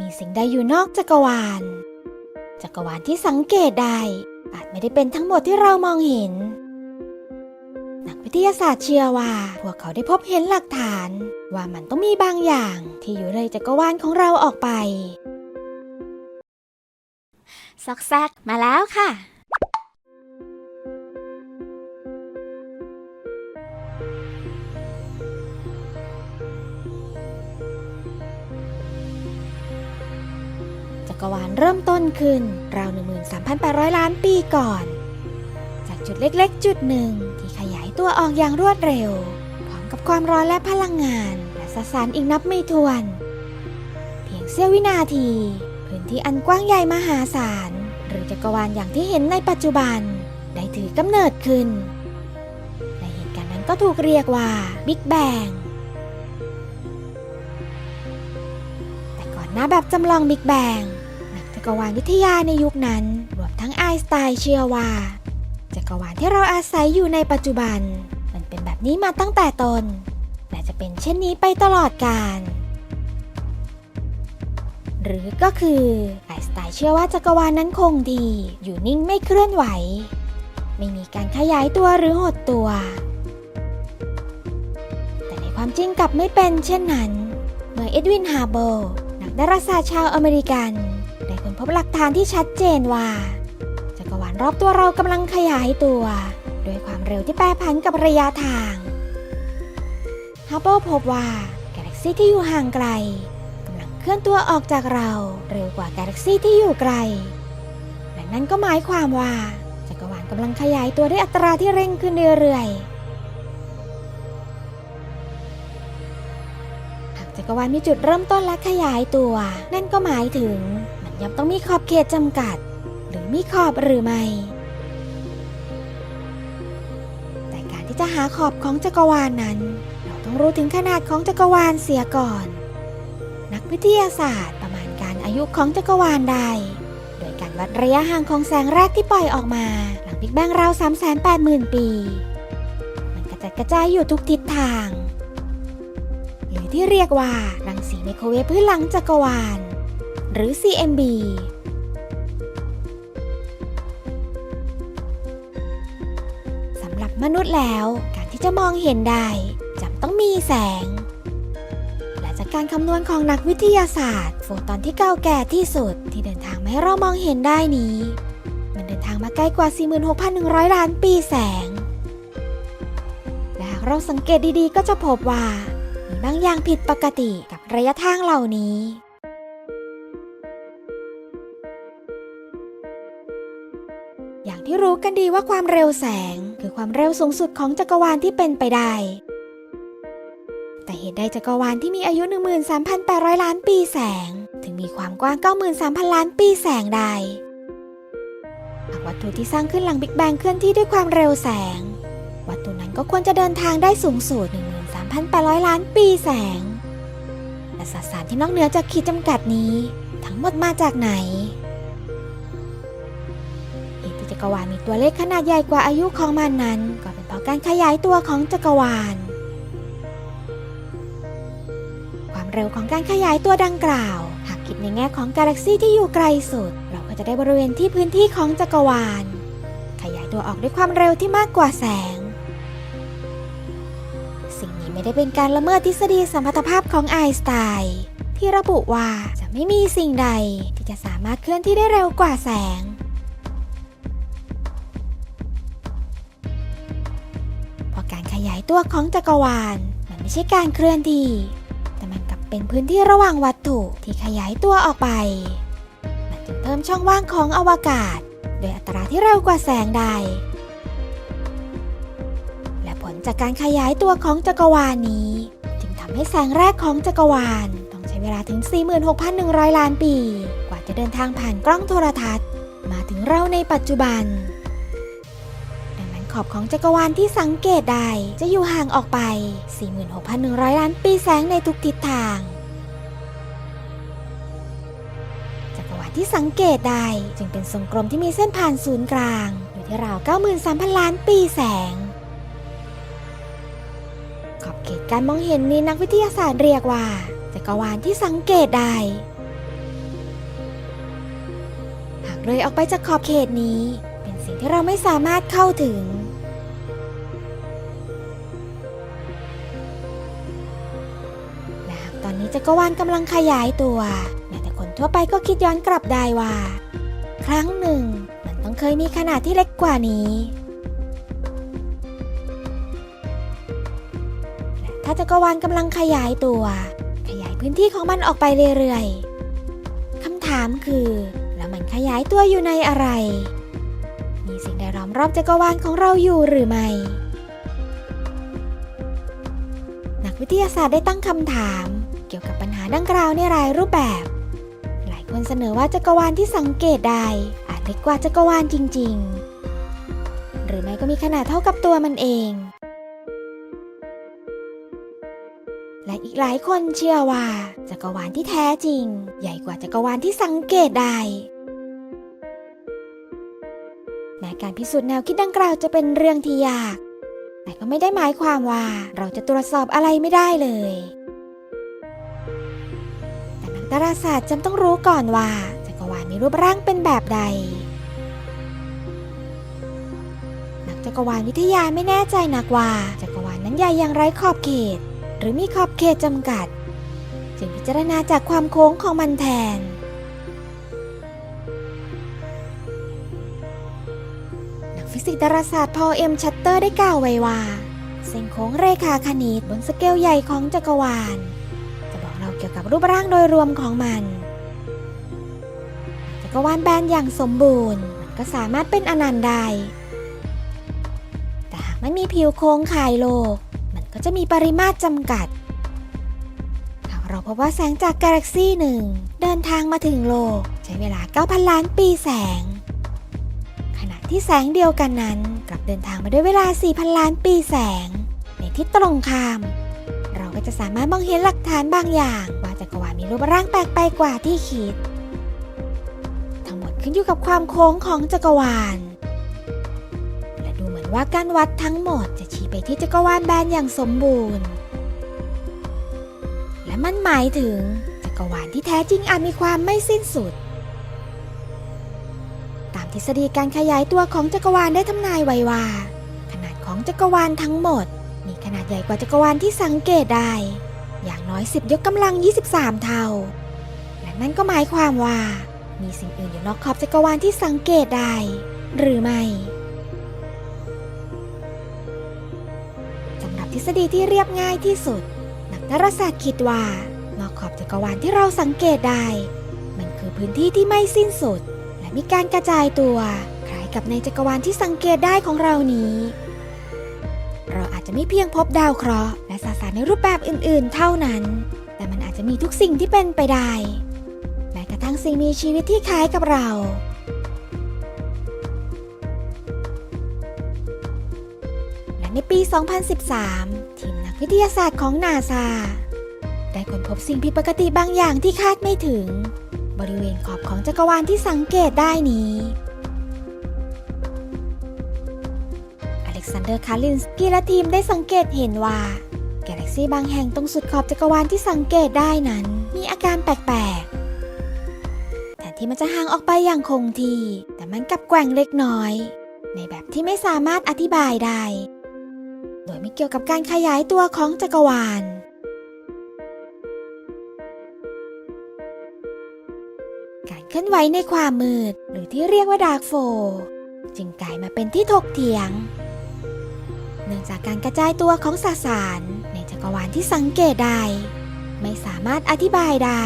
มีสิ่งใดอยู่นอกจักรวาล จักรวาลที่สังเกตได้อาจไม่ได้เป็นทั้งหมดที่เรามองเห็น นักวิทยาศาสตร์เชื่อว่า พวกเขาได้พบเห็นหลักฐาน ว่ามันต้องมีบางอย่างที่อยู่เลยจักรวาลของเราออกไป ซอกแซกมาแล้วค่ะ เริ่มต้นขึ้นราว 13,800 ล้านปีก่อน จากจุดเล็กๆ จุดหนึ่งที่ขยายตัวออกอย่างรวดเร็ว พร้อมกับความร้อนและพลังงาน และสสารอีกนับไม่ถ้วน เพียงเสี้ยววินาที พื้นที่อันกว้างใหญ่มหาศาล หรือจักรวาลอย่างที่เห็นในปัจจุบัน ได้ถือกำเนิดขึ้น และเหตุการณ์นั้นก็ถูกเรียกว่าบิ๊กแบงแต่ก่อนหน้าแบบจำลองบิ๊กแบง จักรวาลวิทยาในยุคนั้น รวมทั้งไอน์สไตน์เชื่อว่า จักรวาลที่เราอาศัยอยู่ในปัจจุบัน มันเป็นแบบนี้มาตั้งแต่ต้นและจะเป็นเช่นนี้ไปตลอดกาลหรือก็คือไอน์สไตน์เชื่อว่าจักรวาลนั้นคงที่อยู่นิ่งไม่เคลื่อนไหว ไม่มีการขยายตัวหรือหดตัว แต่ในความจริงกลับไม่เป็นเช่นนั้น เมื่อเอ็ดวินฮาร์โบร์นักดาราศาสตร์ชาวอเมริกัน บหลักฐานที่ชัดเจนว่า จักรวาลรอบตัวเรากำลังขยายตัวด้วยความเร็วที่แปรผันกับระยะทางฮาร์โบร์พบว่ากาแล็กซีที่อยู่ห่างไกลกำลังเคลื่อนตัวออกจากเราเร็วกว่ากาแล็กซีที่อยู่ไกล และนั่นก็หมายความว่าจักรวาลกำลังขยายตัวด้วยอัตราที่เร่งขึ้นเรื่อยๆหากจักรวาลมีจุดเริ่มต้นและขยายตัว นั่นก็หมายถึง ย่อมต้องมีขอบเขตจำกัด หรือมีขอบหรือไม่ แต่การที่จะหาขอบของจักรวาลนั้น เราต้องรู้ถึงขนาดของจักรวาลเสียก่อน นักวิทยาศาสตร์ประมาณการอายุของจักรวาลได้ โดยการวัดระยะห่างของแสงแรกที่ปล่อยออกมา หลังบิ๊กแบงราว380,000 ปี มันกระจัดกระจายอยู่ทุกทิศทาง หรือที่เรียกว่ารังสีไมโครเวฟพื้นหลังจักรวาล หรือ CMB สำหรับมนุษย์แล้วการที่จะมองเห็นได้จำต้องมีแสง และจากการคำนวณของนักวิทยาศาสตร์ โฟตอนที่เก่าแก่ที่สุดที่เดินทางมาให้เรามองเห็นได้นี้ มันเดินทางมาไกล้กว่า 46,100 ล้านปีแสง และหากเราสังเกตดีๆ ก็จะพบว่ามีบางอย่างผิดปกติกับระยะทางเหล่านี้ อย่างที่รู้กันดีว่าความเร็วแสง คือความเร็วสูงสุดของจักรวาลที่เป็นไปได้ แต่เหตุใดจักรวาลที่มีอายุ 13,800 ล้านปีแสง ถึงมีความกว้าง 93,000 ล้านปีแสงได้หากวัตถุที่สร้างขึ้นหลังบิ๊กแบงเคลื่อนที่ด้วยความเร็วแสง วัตถุนั้นก็ควรจะเดินทางได้สูงสุด 13,800 ล้านปีแสง และสสารที่นอกเหนือจากขีดจำกัดนี้ ทั้งหมดมาจากไหน รวาลมีตัวเลขขนาดใหญ่กว่าอายุของมันนั้น ก็เป็นเพราะการขยายตัวของจักรวาล ความเร็วของการขยายตัวดังกล่าว หากคิดในแง่ของกาแล็กซีที่อยู่ไกลสุด เราก็จะได้บริเวณที่พื้นที่ของจักรวาล ขยายตัวออกด้วยความเร็วที่มากกว่าแสง สิ่งนี้ไม่ได้เป็นการละเมิดทฤษฎีสัมพัทธภาพของไอน์สไตน์ที่ระบุว่าจะไม่มีสิ่งใดที่จะสามารถเคลื่อนที่ได้เร็วกว่าแสง ตัวของจักรวาล มันไม่ใช่การเคลื่อนที่ แต่มันกลับเป็นพื้นที่ระหว่างวัตถุที่ขยายตัวออกไป มันจึงเพิ่มช่องว่างของอวกาศ โดยอัตราที่เร็วกว่าแสงได้ และผลจากการขยายตัวของจักรวาลนี้ จึงทำให้แสงแรกของจักรวาลต้องใช้เวลาถึง 46,100 ล้านปี กว่าจะเดินทางผ่านกล้องโทรทัศน์ มาถึงเราในปัจจุบันดังนั้น ขอบของจักรวาลที่สังเกตได้จะอยู่ห่างออกไป 46,100 ล้านปีแสงในทุกทิศทาง จักรวาลที่สังเกตได้จึงเป็นทรงกลมที่มีเส้นผ่านศูนย์กลาง อยู่ที่ราว 93,000 ล้านปีแสง ขอบเขตการมองเห็นนี้นักวิทยาศาสตร์เรียกว่า จักรวาลที่สังเกตได้เลยออกไปจากขอบเขตนี้ เป็นสิ่งที่เราไม่สามารถเข้าถึง จักรวาลกำลังขยายตัว แต่คนทั่วไปก็คิดย้อนกลับได้ว่า ครั้งหนึ่ง มันต้องเคยมีขนาดที่เล็กกว่านี้และถ้าจักรวาลกำลังขยายตัว ขยายพื้นที่ของมันออกไปเรื่อยๆคำถามคือ แล้วมันขยายตัวอยู่ในอะไร มีสิ่งใดล้อมรอบจักรวาลของเราอยู่หรือไม่นักวิทยาศาสตร์ได้ตั้งคำถาม กี่ยวกับปัญหาดังกล่าวในหลายรูปแบบ หลายคนเสนอว่าจักรวาลที่สังเกตได้อาจเล็กกว่าจักรวาลจริง ๆ หรือไม่ก็มีขนาดเท่ากับตัวมันเอง และอีกหลายคนเชื่อว่าจักรวาลที่แท้จริง ใหญ่กว่าจักรวาลที่สังเกตได้แม้การพิสูจน์แนวคิดดังกล่าวจะเป็นเรื่องที่ยาก แต่ก็ไม่ได้หมายความว่าเราจะตรวจสอบอะไรไม่ได้เลย ดาราศาสตร์จำต้องรู้ก่อนว่าจักรวาลมีรูปร่างเป็นแบบใด นักจักรวาลวิทยาไม่แน่ใจนักว่าจักรวาลนั้นใหญ่อย่างไรขอบเขต หรือมีขอบเขตจำกัด จึงพิจารณาจากความโค้งของมันแทนนักฟิสิกส์ดาราศาสตร์พอลเอ็มชัตเตอร์ได้กล่าวไว้ว่าเส้นโค้งเรขาคณิตบนสเกลใหญ่ของจักรวาล เกี่ยวกับรูปร่างโดยรวมของมันจักรวาลแบนอย่างสมบูรณ์มันก็สามารถเป็นอนันต์ได้ แต่หากไม่มีผิวโค้งข่ายโลก มันก็จะมีปริมาตรจำกัด เราพบว่าแสงจากกาแล็กซีหนึ่งเดินทางมาถึงโลก ใช้เวลา 9,000 ล้านปีแสง ขณะที่แสงเดียวกันนั้น กลับเดินทางมาด้วยเวลา 4,000 ล้านปีแสง ในทิศตรงข้าม ก็จะสามารถมองเห็นหลักฐานบางอย่าง ว่าจักรวาลมีรูปร่างแปลกไปกว่าที่คิด ทั้งหมดขึ้นอยู่กับความโค้งของจักรวาล และดูเหมือนว่าการวัดทั้งหมดจะชี้ไปที่จักรวาลแบนอย่างสมบูรณ์ และมันหมายถึงจักรวาลที่แท้จริงอาจมีความไม่สิ้นสุด ตามทฤษฎีการขยายตัวของจักรวาลได้ทำนายไว้ว่า ขนาดของจักรวาลทั้งหมด นาดใหญ่กว่าจักรวาลที่สังเกตได้ อย่างน้อย 10 ยกกำลัง 23 เท่า และนั่นก็หมายความว่า มีสิ่งอื่นอยู่นอกขอบจักรวาลที่สังเกตได้ หรือไม่สำหรับทฤษฎีที่เรียบง่ายที่สุด นักดาราศาสตร์คิดว่า นอกขอบจักรวาลที่เราสังเกตได้ มันคือพื้นที่ที่ไม่สิ้นสุด และมีการกระจายตัว คล้ายกับในจักรวาลที่สังเกตได้ของเรานี้ จจะไม่เพียงพบดาวเคราะห์และสสารในรูปแบบอื่นๆ เท่านั้น แต่มันอาจจะมีทุกสิ่งที่เป็นไปได้ แม้กระทั่งสิ่งมีชีวิตที่คล้ายกับเราและในปี 2013 ทีมนักวิทยาศาสตร์ของนาซาได้ค้นพบสิ่งผิดปกติบางอย่างที่คาดไม่ถึง บริเวณขอบของจักรวาลที่สังเกตได้นี้ ซานเดอร์คาลินสกีและทีมได้สังเกตเห็นว่า กาแล็กซีบางแห่งตรงสุดขอบจักรวาลที่สังเกตได้นั้น มีอาการแปลกๆแต่ที่มันจะห่างออกไปอย่างคงที่ แต่มันกลับแกว่งเล็กน้อย ในแบบที่ไม่สามารถอธิบายได้ โดยไม่เกี่ยวกับการขยายตัวของจักรวาลการเคลื่อนไหวในความมืด หรือที่เรียกว่าดาร์กโฟ จึงกลายมาเป็นที่ถกเถียง นื่องจากการกระจายตัวของสสาร ในจักรวาลที่สังเกตได้ ไม่สามารถอธิบายได้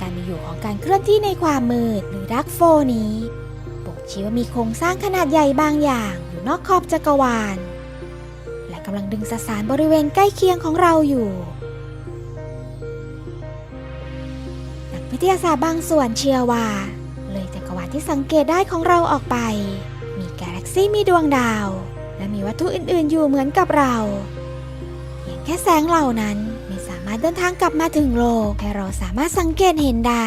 การมีอยู่ของการเคลื่อนที่ในความมืดหรือดาร์กโฟนี้บ่งชี้ว่ามีโครงสร้างขนาดใหญ่บางอย่างอยู่นอกขอบจักรวาล และกำลังดึงสสารบริเวณใกล้เคียงของเราอยู่นักวิทยาศาสตร์บางส่วนเชื่อว่า เลยจักรวาลที่สังเกตได้ของเราออกไป มีกาแล็กซี่มีดวงดาว และมีวัตถุอื่นๆอยู่เหมือนกับเราเพียงแค่แสงเหล่านั้นไม่สามารถเดินทางกลับมาถึงโลกให้เราสามารถสังเกตเห็นได้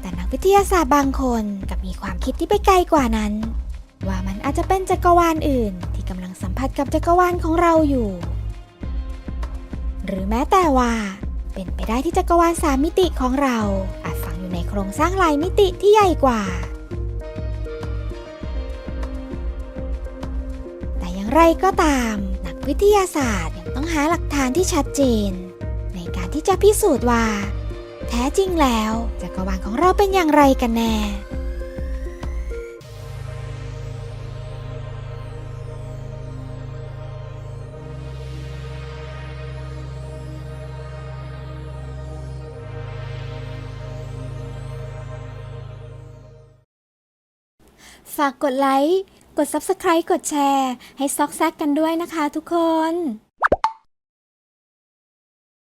แต่นักวิทยาศาสตร์บางคนกับมีความคิดที่ไปไกลกว่านั้น ว่ามันอาจจะเป็นจักรวาลอื่น ที่กำลังสัมผัสกับจักรวาลของเราอยู่ หรือแม้แต่ว่า เป็นไปได้ที่จักรวาลสามมิติของเรา อาจฝังอยู่ในโครงสร้างหลายมิติที่ใหญ่กว่า ไรก็ตาม นักวิทยาศาสตร์ยังต้องหาหลักฐานที่ชัดเจน ในการที่จะพิสูจน์ว่า แท้จริงแล้วจักรวาลของเราเป็นอย่างไรกันแน่ฝากกดไลค์ กด Subscribe กดแชร์ ให้ซอกแซกกันด้วยนะคะทุกคน